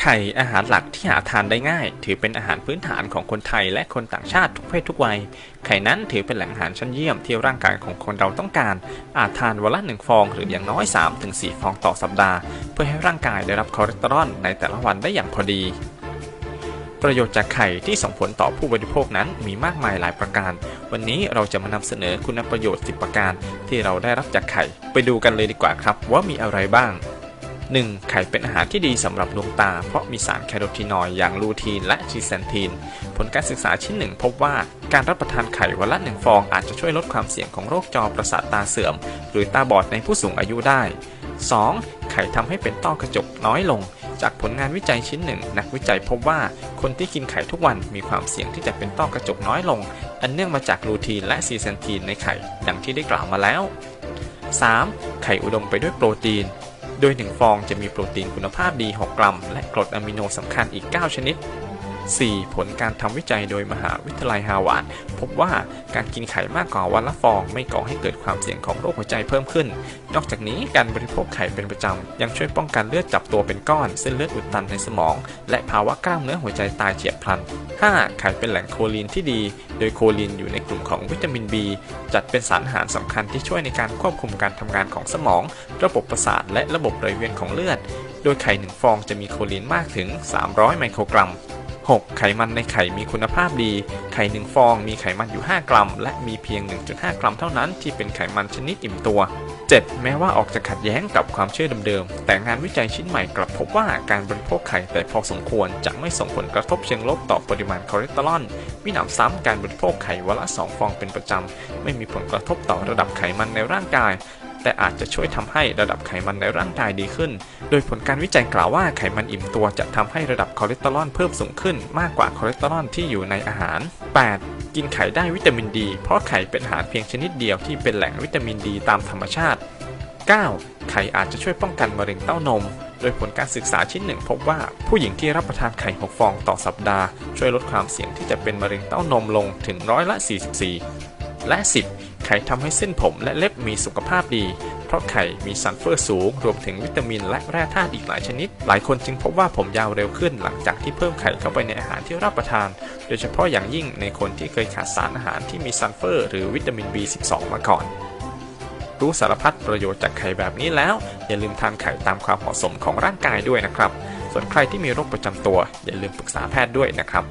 ไข่อาหารหลักที่หาทานได้ง่าย ถือเป็นอาหารพื้นฐานของคนไทยและคนต่างชาติทุกเพศทุกวัย ไข่นั้นถือเป็นแหล่งอาหารชั้นเยี่ยมที่ร่างกายของคนเราต้องการ อาจทานวันละหนึ่งฟองหรืออย่างน้อย 3-4 ฟองต่อสัปดาห์ เพื่อให้ร่างกายได้รับคอเลสเตอรอลในแต่ละวันได้อย่างพอดีประโยชน์จากไข่ที่ส่งผลต่อผู้บริโภคนั้นมีมากมายหลายประการ วันนี้เราจะมานำเสนอคุณประโยชน์ 10 ประการที่เราได้รับจากไข่ ไปดูกันเลยดีกว่าครับว่ามีอะไรบ้าง 1. ไข่เป็นอาหารที่ดีสำหรับดวงตา เพราะมีสารแคโรทีนอยด์อย่างลูทีนและชีแซนทีน ผลการศึกษาชิ้นหนึ่งพบว่าการรับประทานไข่วันละหนึ่งฟองอาจจะช่วยลดความเสี่ยงของโรคจอประสาทตาเสื่อม หรือตาบอดในผู้สูงอายุได้ 2. ไข่ทำให้เป็นต้อกระจกน้อยลง จากผลงานวิจัยชิ้นหนึ่ง นักวิจัยพบว่าคนที่กินไข่ทุกวันมีความเสี่ยงที่จะเป็นต้อกระจกน้อยลง อันเนื่องมาจากลูทีนและซีแซนทีนในไข่ดังที่ได้กล่าวมาแล้ว 3. ไข่อุดมไปด้วยโปรตีน โดย 1 ฟองจะมีโปรตีนคุณภาพดี 6 กรัม และกรดอะมิโนสำคัญอีก 9 ชนิด 4. ผลการทำวิจัยโดยมหาวิทยาลัยฮาวาดพบว่าการกินไข่มากกว่าวันละฟอง ไม่ก่อให้เกิดความเสี่ยงของโรคหัวใจเพิ่มขึ้น นอกจากนี้การบริโภคไข่เป็นประจำ ยังช่วยป้องกันเลือดจับตัวเป็นก้อน เส้นเลือดอุดตันในสมอง และภาวะกล้ามเนื้อหัวใจตายเฉียบพลัน 5. ไข่เป็นแหล่งโคลีนที่ดี โดยโคลีนอยู่ในกลุ่มของวิตามิน B จัดเป็นสารอาหารสำคัญที่ช่วยในการควบคุมการทำงานของสมอง ระบบประสาทและระบบไหลเวียนของเลือด โดยไข่หนึ่งฟองจะมีโคลีนมากถึง 300 ไมโครกรัม 6. ไขมันในไข่มีคุณภาพดี ไข่หนึ่งฟอง มีไขมันอยู่ 5 กรัม และมีเพียง 1.5 กรัมเท่านั้นที่เป็นไขมันชนิดอิ่มตัว 7. แม้ว่าออกจะขัดแย้งกับความเชื่อเดิมๆ แต่งานวิจัยชิ้นใหม่กลับพบว่าการบริโภคไข่แต่พอสมควรจะไม่ส่งผลกระทบเชิงลบต่อปริมาณคอเลสเตอรอลมิหนำซ้ำการบริโภคไข่วันละ 2 ฟองเป็นประจำ ไม่มีผลกระทบต่อระดับไขมันในร่างกาย แต่อาจจะช่วยทำให้ระดับไขมันในร่างกายดีขึ้น โดยผลการวิจัยกล่าวว่าไขมันอิ่มตัวจะทำให้ระดับคอเลสเตอรอลเพิ่มสูงขึ้นมากกว่าคอเลสเตอรอลที่อยู่ในอาหาร 8. กินไข่ได้วิตามินดี เพราะไข่เป็นอาหารเพียงชนิดเดียวที่เป็นแหล่งวิตามินดีตามธรรมชาติ 9. ไข่อาจจะช่วยป้องกันมะเร็งเต้านม โดยผลการศึกษาชิ้นหนึ่งพบว่าผู้หญิงที่รับประทานไข่6ฟองต่อสัปดาห์ ช่วยลดความเสี่ยงที่จะเป็นมะเร็งเต้านมลงถึงร้อยละ 44 และ 10 ไข่ทำให้เส้นผมและเล็บมีสุขภาพดี เพราะไข่มีซัลเฟอร์สูง รวมถึงวิตามินและแร่ธาตุอีกหลายชนิด หลายคนจึงพบว่าผมยาวเร็วขึ้นหลังจากที่เพิ่มไข่เข้าไปในอาหารที่รับประทาน โดยเฉพาะอย่างยิ่งในคนที่เคยขาดสารอาหารที่มีซัลเฟอร์หรือวิตามิน B12 มาก่อน รู้สารพัดประโยชน์จากไข่แบบนี้แล้ว อย่าลืมทานไข่ตามความเหมาะสมของร่างกายด้วยนะครับ ส่วนใครที่มีโรคประจำตัว อย่าลืมปรึกษาแพทย์ด้วยนะครับ